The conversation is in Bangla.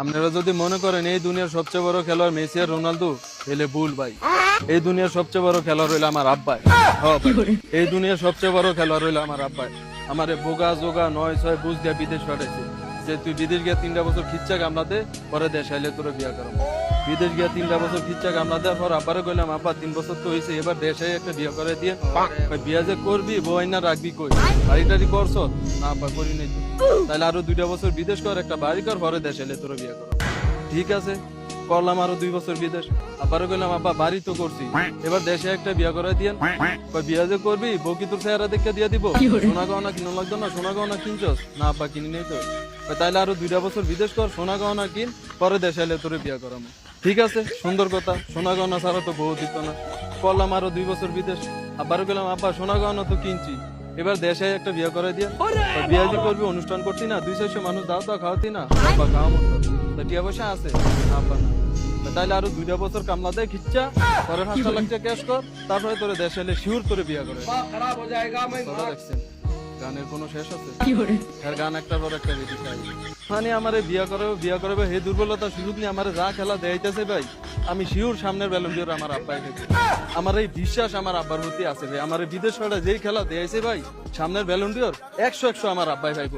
আপনারা যদি মনে করেন এই দুনিয়ার সবচেয়ে বড় খেলোয়াড় মেসি আর রোনালদো এলে ভুল ভাই। এই দুনিয়ার সবচেয়ে বড় খেলোয়াড় হইল আমার আব্বাই। হ্যাঁ এই দুনিয়ার সবচেয়ে বড় খেলোয়াড় হইল আমার আব্বাই। আমারে বোগা জোগা নয় ছয় বুঝ দিয়া বিদেশ পাঠাইছে। যে তুই বিদেশ গিয়ে তিনটা বছর খিচ্চা কামলাতে পরে দেশ আইলে তোর বিয়া করাম বিদেশ গিয়া তিনটা বছর খিচ্চা কামলাতে পর আব্বারে কইলাম আব্বা তিন বছর তো হয়েছে এবার দেশে একটা বিয়া করে দিয়ে বিয়া যে করবি বউ আইনা রাখবি কই? বাড়ি টাড়ি করছ? না আব্বা করি নাই তাহলে আরও দুইটা বছর বিদেশ কর একটা বাড়ি কর পরে দেশে এলে তোর বিয়া কর ঠিক আছে করলাম আরও দুই বছর বিদেশ। আবারও কইলাম আব্বা বাড়ি তো করছি এবার দেশে একটা বিয়া করে দিয়েন। বিয়া যে করবি বউ কি তোর চেহারা দেখে দিয়ে দিব? সোনা গহনা কিনো লাগতো না সোনা গহনা কিনছস? না আব্বা কিনি নেই তো। তাইলে আরও দুইটা বছর বিদেশ কর সোনা গহনা কিন পরে দেশে এলে তোরে বিয়া করামো। ঠিক আছে? সুন্দর কথা। সোনা গহনা ছাড়া তো বহু দিত না। করলাম আরও দুই বছর বিদেশ। আবার গেলাম আব্বা সোনা গহনা তো কিনছি। এবার দেশে একটা বিয়ে করে দিয়ে। বিয়ে যে করবি অনুষ্ঠান করছি না দুই চারশো মানুষ দাও তো খাওয়াতি না। আব্বা খাওয়া মতো। তা টিয়া পয়সা আছে? আব্বা না। তাইলে আরও দুইটা বছর কামলা দেয় খিচ্ছা পরে হাসা লাগছে ক্যাশ কর। তারপরে তোরে দেশে এলে শিউর তোরে বিয়ে করে খারাপ গানের কোনো শেষ আছে? আর গান একটার পর একটা রেডি চাই মানে আমারে বিয়া করাবে বিয়া করাবে হে দুর্বলতা সুযোগ নিয়ে আমার যা খেলা দেয়াইতেছে ভাই আমি শিওর সামনের ব্যালন্ডিয়র আমার আব্বাই খেতে আমার এই বিশ্বাস আমার আব্বার প্রতি আছে ভাই। আমার বিদেশ যেই খেলা দেয়াইছে ভাই সামনের ব্যালন্ডিয়র একশো একশো আমার আব্বাই ভাই